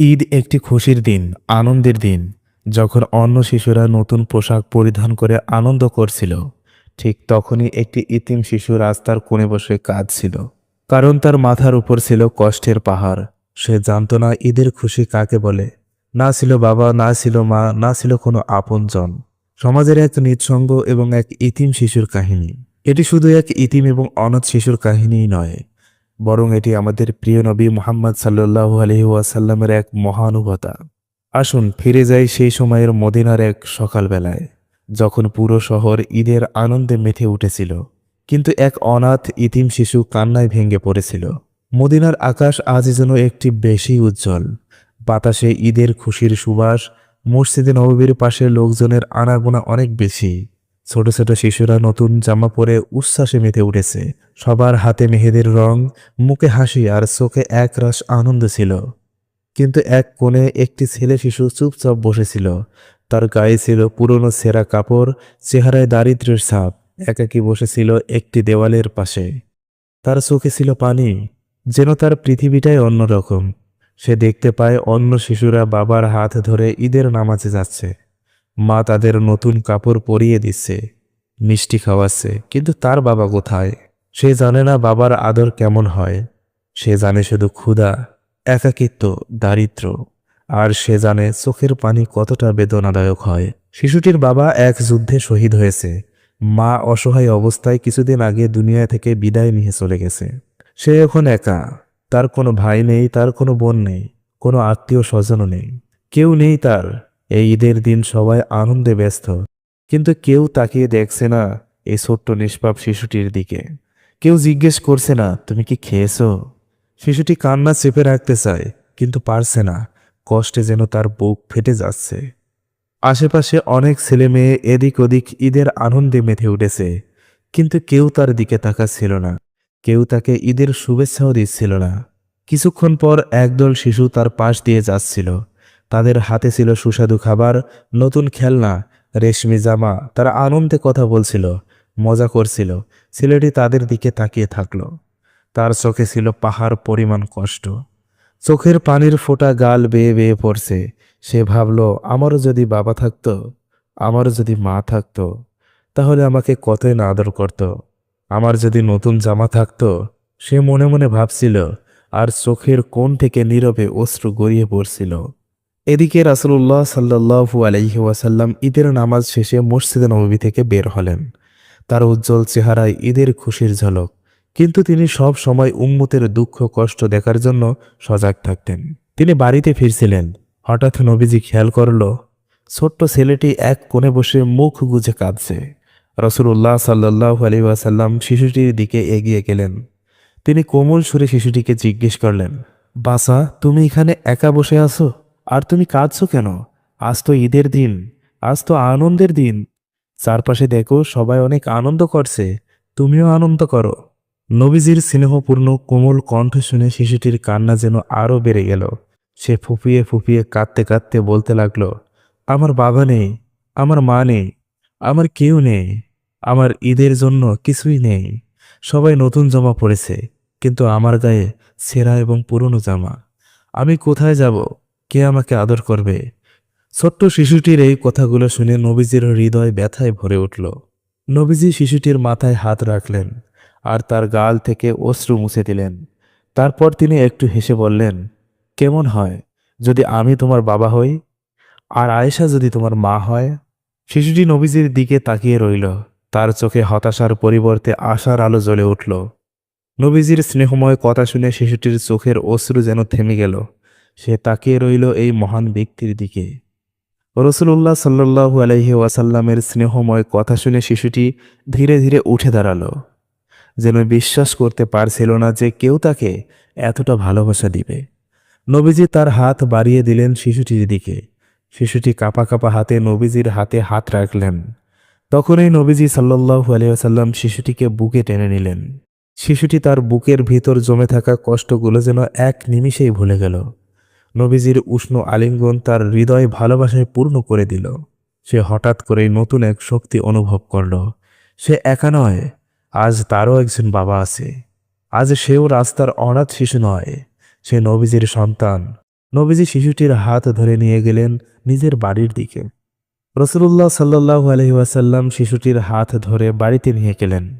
ঈদ একটি খুশির দিন, আনন্দের দিন, যখন অন্য শিশুরা নতুন পোশাক পরিধান করে আনন্দ করছিল। ঠিক তখনই একটি ইতিম শিশু রাস্তার কোণে বসে কাঁদছিল। কারণ তার মাথার উপর ছিল কষ্টের পাহাড়। সে জানত না ঈদের খুশি কাকে বলে। না ছিল বাবা, না ছিল মা, না ছিল কোনো আপনজন। সমাজের এক নিঃসঙ্গ এবং এক ইতিম শিশুর কাহিনী। এটি শুধু এক ইতিম এবং অনাথ শিশুর কাহিনীই নয়। বরং এটি আমাদের প্রিয় নবী মোহাম্মদ সাল্লু আলহি ওয়াসাল্লামের এক মহানুভতা। আসুন ফিরে যাই সেই সময়ের মদিনার এক সকালবেলায়, যখন পুরো শহর ঈদের আনন্দে মেতে উঠেছিল, কিন্তু এক অনাথ ইতিম শিশু কান্নায় ভেঙে পড়েছিল। মদিনার আকাশ আজ যেন একটি বেশি উজ্জ্বল। বাতাসে ঈদের খুশির সুবাস, মসজিদে নববীর পাশে লোকজনের আনাগোনা অনেক বেশি। ছোট ছোট শিশুরা নতুন জামা পরে উচ্ছ্বাসে মেতে উঠেছে। সবার হাতে মেহেদের রং, মুখে হাসি আর চোখে এক রাস আনন্দ ছিল। কিন্তু এক কোণে একটি ছেলে শিশু চুপচাপ বসেছিল। তার গায়ে ছিল পুরনো সেরা কাপড়, চেহারায় দারিদ্র্যের ছাপ। একাকী বসেছিল একটি দেওয়ালের পাশে। তার চোখে ছিল পানি, যেন তার পৃথিবীটাই অন্যরকম। সে দেখতে পায় অন্য শিশুরা বাবার হাত ধরে ঈদের নামাজে যাচ্ছে। মা তাদের নতুন কাপড় পরিয়ে দিচ্ছে, মিষ্টি খাওয়াচ্ছে, কিন্তু তার বাবা কোথায়? সে জানে না বাবার আদর কেমন হয়। সে জানে শুধু ক্ষুধা, একাকিত্ব, দারিদ্র। আর সে জানে চোখের পানি কতটা বেদনাদায়ক হয়। শিশুটির বাবা এক যুদ্ধে শহীদ হয়েছে। মা অসহায় অবস্থায় কিছুদিন আগে দুনিয়া থেকে বিদায় নিয়ে চলে গেছে। সে এখন একা। তার কোনো ভাই নেই, তার কোনো বোন নেই, কোনো আত্মীয় স্বজনও নেই। কেউ নেই তার। এই ঈদের দিন সবাই আনন্দে ব্যস্ত। কিন্তু কেউ তাকিয়ে দেখছে না এই ছোট্ট নিষ্পাপ শিশুটির দিকে। কেউ জিজ্ঞেস করছে না, তুমি কি খেয়েছো? শিশুটি কান্না চেপে রাখতে চায়, কিন্তু পারছে না। কষ্টে যেন তার বুক ফেটে যাচ্ছে। আশেপাশে অনেক ছেলে মেয়ে এদিক ওদিক ঈদের আনন্দে মেতে উঠেছে। কিন্তু কেউ তার দিকে তাকাচ্ছিল না। কেউ তাকে ঈদের শুভেচ্ছাও দিচ্ছিল না। কিছুক্ষণ পর একদল শিশু তার পাশ দিয়ে যাচ্ছিল। তাদের হাতে ছিল সুস্বাদু খাবার, নতুন খেলনা, রেশমি জামা। তারা আনন্দে কথা বলছিল, মজা করছিল। ছেলেটি তাদের দিকে তাকিয়ে থাকল। তার চোখে ছিল পাহাড় পরিমাণ কষ্ট। চোখের পানির ফোঁটা গাল বেয়ে বেয়ে পড়ছে। সে ভাবল, আমারও যদি বাবা থাকতো, আমারও যদি মা থাকতো, তাহলে আমাকে কতই না আদর করত। আমার যদি নতুন জামা থাকতো, সে মনে মনে ভাবছিল, আর চোখের কোণ থেকে নীরবে অশ্রু গড়িয়ে পড়ছিল। এদিকে রাসুল্লাহ সাল্লাহু আলাইহি ওয়াসাল্লাম ঈদের নামাজ শেষে মসজিদে নবী থেকে বের হলেন। তার উজ্জ্বল চেহারায় ঈদের খুশির ঝলক। কিন্তু তিনি সব সময় উম্মতের দুঃখ, কষ্ট দেখার জন্য সজাগ থাকতেন। তিনি বাড়িতে ফিরছিলেন। হঠাৎ নবীজি খেয়াল করল, ছোট্ট ছেলেটি এক কোণে বসে মুখ গুজে কাঁদছে। রসুল্লাহ সাল্লাহ আলী ওয়াসাল্লাম শিশুটির দিকে এগিয়ে গেলেন। তিনি কোমল সুরে শিশুটিকে জিজ্ঞেস করলেন বাসা তুমি এখানে একা বসে আছো? আর তুমি কাঁদছো কেন? আজ তো ঈদের দিন, আজ তো আনন্দের দিন। চারপাশে দেখো, সবাই অনেক আনন্দ করছে। তুমিও আনন্দ করো। নবীজির স্নেহপূর্ণ কোমল কণ্ঠ শুনে শিশুটির কান্না যেন আরও বেড়ে গেল। সে ফুপিয়ে ফুপিয়ে কাঁদতে কাঁদতে বলতে লাগল, আমার বাবা নেই, আমার মা নেই, আমার কেউ নেই, আমার ঈদের জন্য কিছুই নেই। সবাই নতুন জামা পড়েছে কিন্তু আমার গায়ে সেরা এবং পুরনো জামা। আমি কোথায় যাব? কে আমাকে আদর করবে? ছোট্ট শিশুটির এই কথাগুলো শুনে নবীজির হৃদয় ব্যথায় ভরে উঠল। নবীজি শিশুটির মাথায় হাত রাখলেন আর তার গাল থেকে অশ্রু মুছে দিলেন। তারপর তিনি একটু হেসে বললেন, কেমন হয়? যদি আমি তোমার বাবা হই? আর আয়েশা যদি তোমার মা হয়? শিশুটি নবীজির দিকে তাকিয়ে রইল। তার চোখে হতাশার পরিবর্তে আশার আলো জ্বলে উঠল। নবীজির স্নেহময় কথা শুনে শিশুটির চোখের অশ্রু যেন থেমে গেল। সে তাকিয়ে রইল এই মহান ব্যক্তির দিকে। রসুল্লাহ সাল্লু আলহি ওয়াসাল্লামের স্নেহময় কথা শুনে শিশুটি ধীরে ধীরে উঠে দাঁড়াল। যেন বিশ্বাস করতে পারছিল না যে কেউ তাকে এতটা ভালোবাসা দিবে। নবীজি তার হাত বাড়িয়ে দিলেন শিশুটির দিকে। শিশুটি কাপা কাপা হাতে নবীজির হাতে হাত রাখলেন। তখনই নবীজি সাল্লাহু আলিয়াল্লাম শিশুটিকে বুকে টেনে নিলেন। শিশুটি তার বুকের ভিতর জমে থাকা কষ্টগুলো যেন এক নিমিষেই ভুলে গেল। নবীজির উষ্ণ আলিঙ্গন তার হৃদয় ভালোবাসায় পূর্ণ করে দিল। সে হঠাৎ করেই নতুন এক শক্তি অনুভব করল। সে একা নয়, আজ তারও একজন বাবা আছে। আজ সেও রাস্তার অনাথ শিশু নয়, সে নবীজির সন্তান। নবীজি শিশুটির হাত ধরে নিয়ে গেলেন নিজের বাড়ির দিকে। রসুল্লাহ সাল্লাহ ওয়াসাল্লাম শিশুটির হাত ধরে বাড়িতে নিয়ে গেলেন।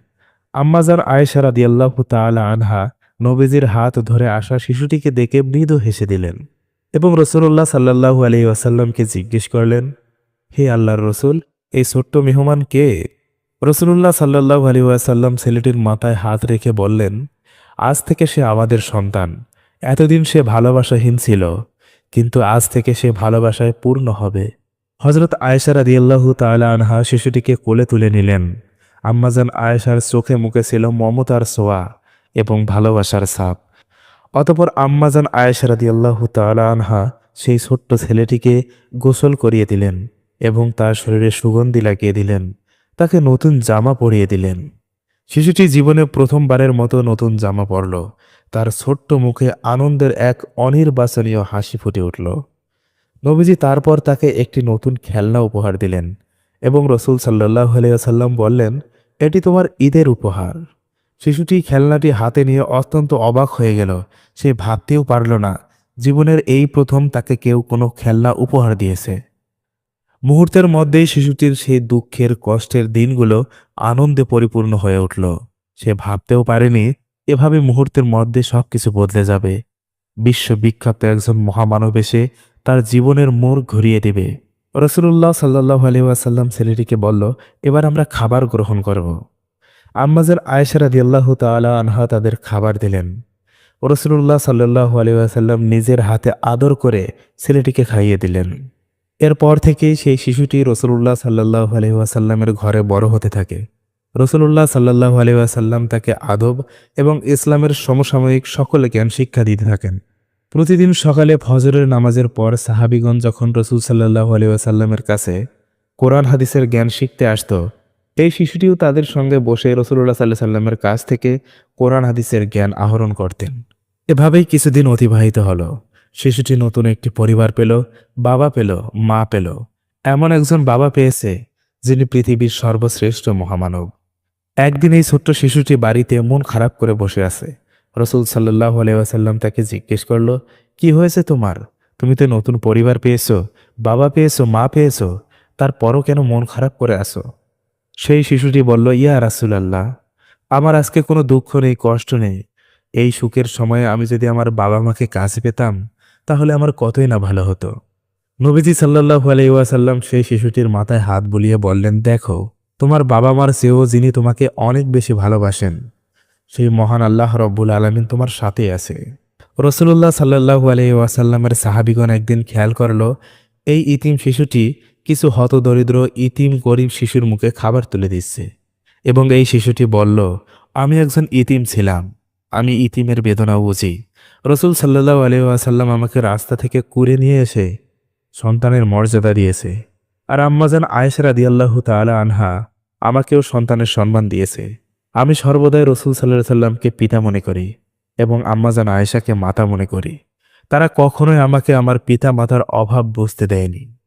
আম্মাজার আয়েশা রাদিয়াল্লাহ তাআলা আনহা নবীজির হাত ধরে আসা শিশুটিকে দেখে মৃদু হেসে দিলেন। এবং রসুল্লাহ সাল্লাহু আলহি ওয়াসাল্লামকে জিজ্ঞেস করলেন, হে আল্লাহর রসুল, এই ছোট্ট মেহমান কে? রসুল্লাহ সাল্লাহু আলি ওয়াসাল্লাম ছেলেটির মাথায় হাত রেখে বললেন, আজ থেকে সে আমাদের সন্তান। এতদিন সে ভালোবাসাহীন ছিল, কিন্তু আজ থেকে সে ভালোবাসায় পূর্ণ হবে। হজরত আয়েশা রাদিয়াল্লাহু তাআলা আনহা শিশুটিকে কোলে তুলে নিলেন। আম্মাজান আয়েশার চোখে মুখে ছিল মমতার সোয়া এবং ভালোবাসার ছাপ। অতপর আম্মাজান আয়েশা রাদিয়াল্লাহু তাআলা আনহা সেই ছোট্ট ছেলেটিকে গোসল করিয়ে দিলেন এবং তার শরীরে সুগন্ধি লাগিয়ে দিলেন, তাকে নতুন জামা পরিয়ে দিলেন। শিশুটি জীবনে প্রথমবারের মতো নতুন জামা পরল। তার ছোট্ট মুখে আনন্দের এক অনির্বাচনীয় হাসি ফুটে উঠল। নবীজি তারপর তাকে একটি নতুন খেলনা উপহার দিলেন এবং রসুল সাল্লাহ আলিয়া সাল্লাম বললেন, এটি তোমার ঈদের উপহার। শিশুটি খেলনাটি হাতে নিয়ে অত্যন্ত অবাক হয়ে গেল। সে ভাবতেও পারল না, জীবনের এই প্রথম তাকে কেউ কোনো খেলনা উপহার দিয়েছে। মুহূর্তের মধ্যেই শিশুটির সেই দুঃখের, কষ্টের দিনগুলো আনন্দে পরিপূর্ণ হয়ে উঠল। সে ভাবতেও পারেনি, এভাবে মুহূর্তের মধ্যে সব কিছু বদলে যাবে। বিশ্ববিখ্যাত একজন মহামানব এসে তার জীবনের মোড় ঘুরিয়ে দেবে। রসুল্লাহ সাল্লাহ আলী ওয়াসাল্লাম ছেলেটিকে বলল, এবার আমরা খাবার গ্রহণ করব। আম্মাজার আয়েশারা দিয়াল্লাহ তালা আনহা তাদের খাবার দিলেন। রসুল্লাহ সাল্লাহ আলী ওয়াসাল্লাম নিজের হাতে আদর করে ছেলেটিকে খাইয়ে দিলেন। এরপর থেকেই সেই শিশুটি রসুল্লাহ সাল্লাহ আলী ওয়াসাল্লামের ঘরে বড় হতে থাকে। রসুল্লাহ সাল্লাহ আলী ওয়াসাল্লাম তাকে আদব এবং ইসলামের সমসাময়িক সকল জ্ঞান শিক্ষা দিতে থাকেন। প্রতিদিন সকালে ফজরের নামাজের পর সাহাবিগণ যখন রসুল সাল্লাহ আলী ওয়াসাল্লামের কাছে কোরআন হাদিসের জ্ঞান শিখতে আসত এই শিশুটিও তাদের সঙ্গে বসে রসুল্লাহ সাল্লাহ সাল্লামের কাছ থেকে কোরআন হাদিসের জ্ঞান আহরণ করতেন। এভাবেই কিছুদিন অতিবাহিত হলো। শিশুটি নতুন একটি পরিবার পেল, বাবা পেল, মা পেল। এমন একজন বাবা পেয়েছে যিনি পৃথিবীর সর্বশ্রেষ্ঠ মহামানব। একদিন এই ছোট্ট শিশুটি বাড়িতে মন খারাপ করে বসে আছে। রসুল সাল্লাহ আলাইসাল্লাম তাকে জিজ্ঞেস করল, কি হয়েছে তোমার? তুমি তো নতুন পরিবার পেয়েছ, বাবা পেয়েছ, মা পেয়েছ, তারপরও কেন মন খারাপ করে আসো সেই শিশুটি বলল, ইয়া রাসুলাল্লাহ, আমার আজকে কোনো দুঃখ নেই, কষ্ট নেই। এই সুখের সময়ে আমি যদি আমার বাবা মাকে কাছে পেতাম, তাহলে আমার কতই না ভালো হতো। নবীজি সাল্লাহ আলাইসাল্লাম সেই শিশুটির মাথায় হাত বুলিয়ে বললেন, দেখো, তোমার বাবা মার চেয়েও যিনি তোমাকে অনেক বেশি ভালোবাসেন, সেই মহান আল্লাহ রব্বুল আলমিন তোমার সাথে আছে। রসুল্লাহ সাল্লাহু আলাই ওয়াসাল্লামের সাহাবিগণ একদিন খেয়াল করল, এই ইতিম শিশুটি কিছু হতদরিদ্র ইতিম গরিব শিশুর মুখে খাবার তুলে দিচ্ছে। এবং এই শিশুটি বলল, আমি একজন ইতিম ছিলাম। আমি ইতিমের বেদনা বুঝি। রসুল সাল্লাহ আলি ওয়াসাল্লাম আমাকে রাস্তা থেকে কুড়ে নিয়ে এসে সন্তানের মর্যাদা দিয়েছে। আর আম্মাজান আয়েশরা দিয়াল্লাহু তালা আনহা আমাকেও সন্তানের সম্মান দিয়েছে। আমি সর্বদাই রসুল সাল্লাহ সাল্লামকে পিতা মনে করি এবং আম্মাজান আয়েশাকে মাতা মনে করি। তারা কখনোই আমাকে আমার পিতা মাতার অভাব বুঝতে দেয়নি।